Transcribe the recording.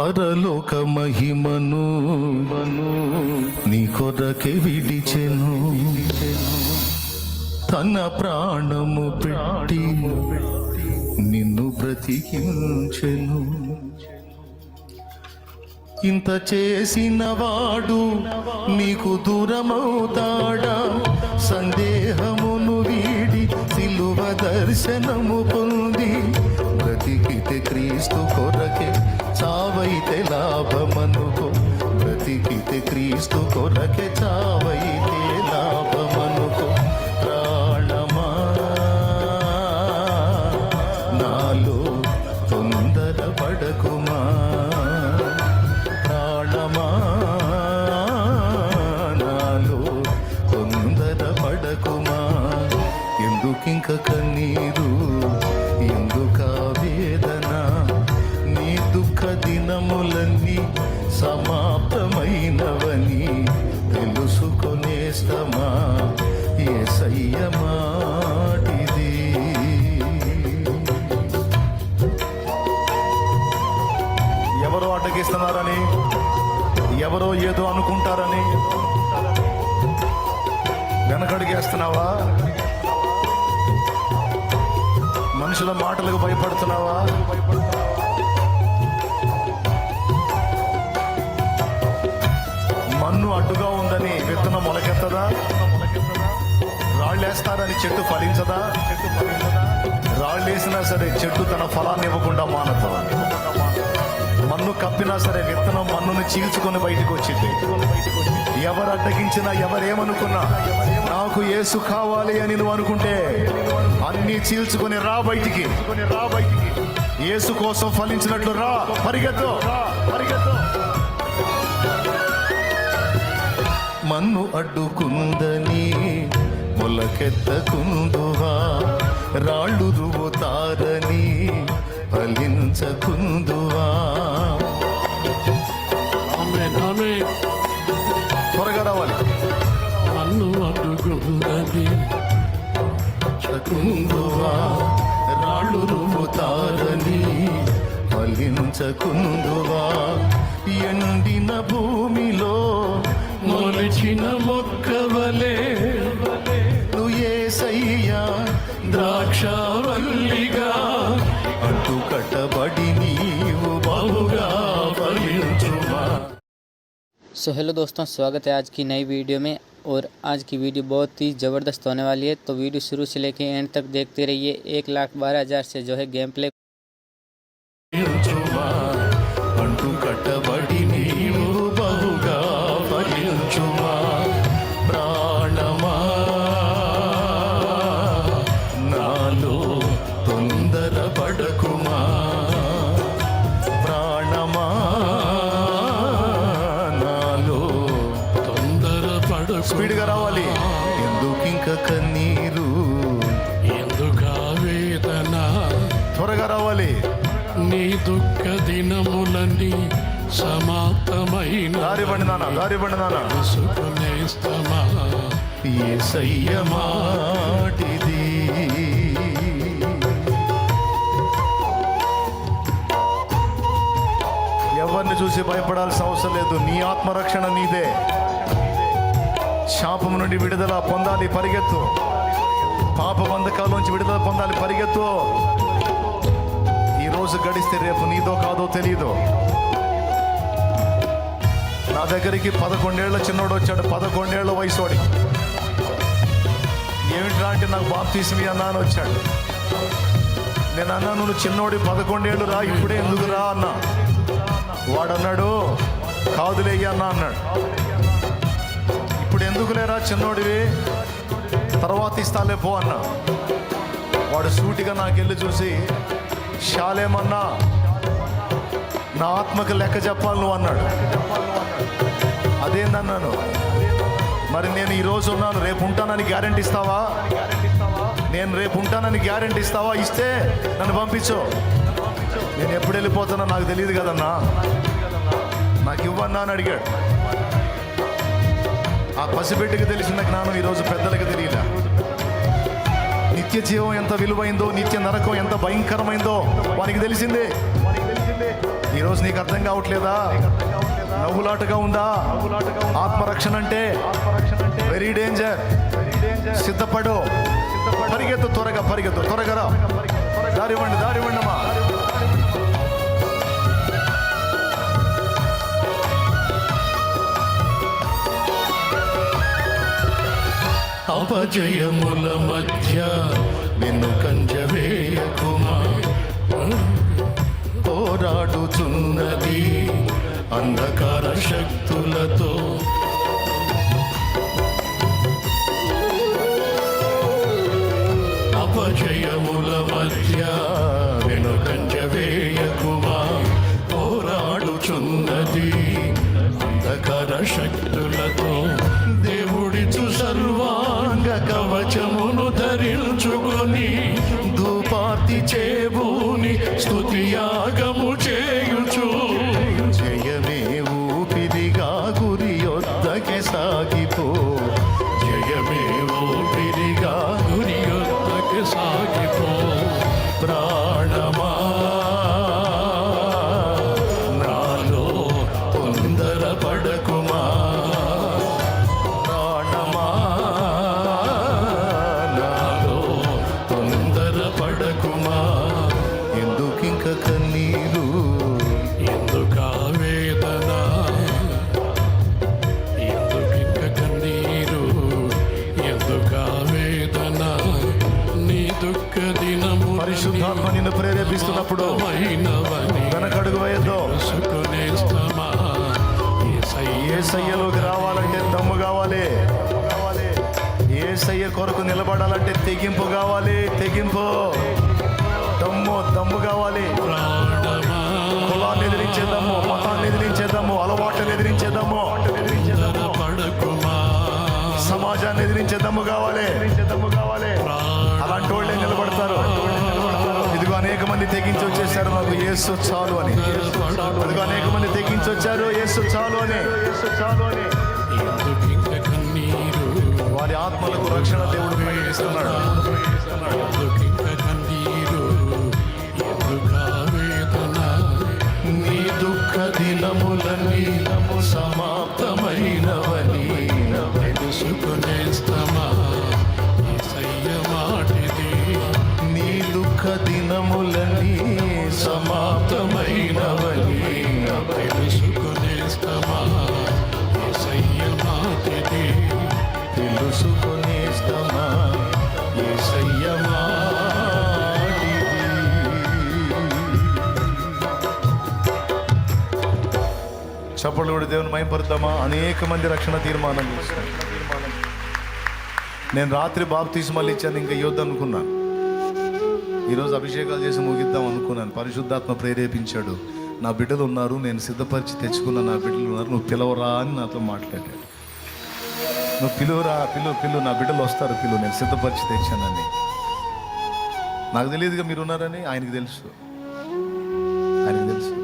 పరలోక మహిమను నీ కొరకే విడిచెను. తన ప్రాణము పెట్టి నిన్ను బ్రతికించెను. ఇంత చేసిన వాడు నీకు దూరమవుతాడా? సందేహమును వీడి సిలువ దర్శనము పొంది బ్రతికితే క్రీస్తు కొరకే చావైతే లాభమనుకో. బ్రతికితే క్రీస్తు కొరకే చావైతే దినములన్నీ సమాప్తమైనవని తెలుసుకొనేస్తమా ఏ మాటిది? ఎవరో అడ్డగిస్తున్నారని ఎవరో ఏదో అనుకుంటారని వెనకడిగేస్తున్నావా? మనుషుల మాటలకు భయపడుతున్నావా? మన్ను అడ్డుగా ఉందని విత్తనం మొలకెత్తదా? రాళ్ళేస్తారని చెట్టు ఫలించదా? చెట్టు ఫలించదా రాళ్ళేసినా సరే చెట్టు తన ఫలాన్ని ఇవ్వకుండా మానదా. మన్ను కప్పినా సరే విత్తనం మన్నును చీల్చుకొని బయటికి వచ్చింది ఎవరు అడ్డగించినా ఎవరేమనుకున్నా నాకు ఏసు కావాలి అని నువ్వు అనుకుంటే అన్ని చీల్చుకొని రా బయటికి రా బయటికి. ఏసు కోసం ఫలించినట్లు రా పరిగెత్తు. పరిగెత్తు. మన్ను అడ్డుకుందని మొలకెత్తకుందువా? రాళ్ళు రువుతారని ఫలించకుందువా? త్వరగా రావాలి. నన్ను అడ్డుకుందని కుందువా రాళ్ళు రువుతారని ఫలించకుందువా? ఎండిన భూమిలో మొక్కవలే నుయేసయ్యా ద్రాక్షవల్లిగా అడ్డు కట్టబడి నీవు బహుగా ఫలించుమా सो हेलो दोस्तों स्वागत है आज की नई वीडियो में और आज की वीडियो बहुत ही ज़बरदस्त होने वाली है तो वीडियो शुरू से लेकर एंड तक देखते रहिए एक लाख बारह हज़ार से जो है गेम प्ले నీ దుఃఖ దినములన్నీ సమాప్తమైన ఏసయ్య మాటిది. ఎవరిని చూసి భయపడాల్సిన అవసరం లేదు. నీ ఆత్మరక్షణ నీదే. శాపం నుండి విడుదల పొందాలి పరిగెత్తు. పాప బంధకాల్లోంచి విడుదల పొందాలి పరిగెత్తు. రోజు గడిస్తే రేపు నీదో కాదో తెలియదు నా దగ్గరికి పదకొండేళ్ళ చిన్నోడు వచ్చాడు. పదకొండేళ్ళ వయసోడి. ఏమిట్రా అంటే నాకు బాప్తీసం అన్నా అని వచ్చాడు. నేను అన్నా నువ్వు చిన్నోడి పదకొండేళ్ళు రా ఇప్పుడే ఎందుకు రా అన్నా. వాడు అన్నాడు కాదులే అన్నా అన్నాడు. ఇప్పుడు ఎందుకు లేరా చిన్నోడివి? తర్వాత ఇస్తాలే పో అన్నా. వాడు సూటిగా నాకెళ్ళి చూసి షాలేమన్నా నా ఆత్మకు లెక్క చెప్పాలి నువ్వు అన్నాడు. అదేందన్నాను? మరి నేను ఈరోజు ఉన్నాను రేపు ఉంటానని గ్యారెంటీ ఇస్తావా? నేను రేపు ఉంటానని గ్యారెంటీ ఇస్తావా? ఇస్తే నన్ను పంపించు. నేను ఎప్పుడు వెళ్ళిపోతానో నాకు తెలియదు కదన్నా. నాకు ఇవ్వన్నా అని అడిగాడు. ఆ పసిబిడ్డకి తెలిసిన జ్ఞానం ఈరోజు పెద్దలకు తెలియలే. నిత్య జీవం ఎంత విలువైందో నిత్య నరకం ఎంత భయంకరమైందో వానికి తెలిసిందే. ఈరోజు నీకు అర్థం కావట్లేదా? నవ్వులాటగా ఉందా? ఆత్మరక్షణ అంటే వెరీ డేంజర్ సిద్ధపడు. పరిగెత్తు త్వరగా పరిగెత్తు త్వరగా రా. దారివ్వండి దారివ్వండి అమ్మా అపజయముల మధ్య నిన్ను కంజవేయకుమా? పోరాడుతున్నది అంధకార శక్తులతో. అపజయముల మధ్య పరిశుద్ధాత్మ నిన్ను ప్రేరేపిస్తున్నప్పుడు వెనకడుగు వేయద్దు. ఏ సయ్యలోకి రావాలంటే దమ్ము కావాలి. ఏ సయ్య కొరకు నిలబడాలంటే తెగింపు కావాలి. తెగింపు. దమ్ము దమ్ము కావాలి. కులాన్ని ఎదిరించేద్దాము మతాన్ని ఎదిరించేద్దాము అలవాట్లను ఎదిరించేద్దాము సమాజాన్ని ఎదిరించే దమ్ము. కావాలి దమ్ము కావాలి. మంది తెగించి వచ్చేసారు మాకు ఏసు చాలు అని. ఇదిగో అనేక మంది తెగించి వచ్చారు ఏసు చాలు అని. చాలు అని వారి ఆత్మలకు రక్షణ దేవుడు ప్రకటిస్తున్నాడు. ఎందుకింక చప్పట్లు కూడా దేవుని మయంపరుద్దామా అనేక మంది రక్షణ తీర్మానం చేస్తారు నేను రాత్రి బాప్తీసుమల్లి ఇచ్చాను ఇంకా యోధ అనుకున్నాను. ఈరోజు అభిషేకాలు చేసి ముగిద్దాం అనుకున్నాను. పరిశుద్ధాత్మ ప్రేరేపించాడు. నా బిడ్డలు ఉన్నారు నేను సిద్ధపరిచి తెచ్చుకున్న నా బిడ్డలు ఉన్నారు. నువ్వు పిలవరా అని నాతో మాట్లాడాడు. నువ్వు పిలువురా పిలువు పిలువు నా బిడ్డలు వస్తారు పిలువు నేను సిద్ధపరిచి తెచ్చానని. నాకు తెలియదుగా మీరు ఉన్నారని ఆయనకి తెలుసు. ఆయనకి తెలుసు.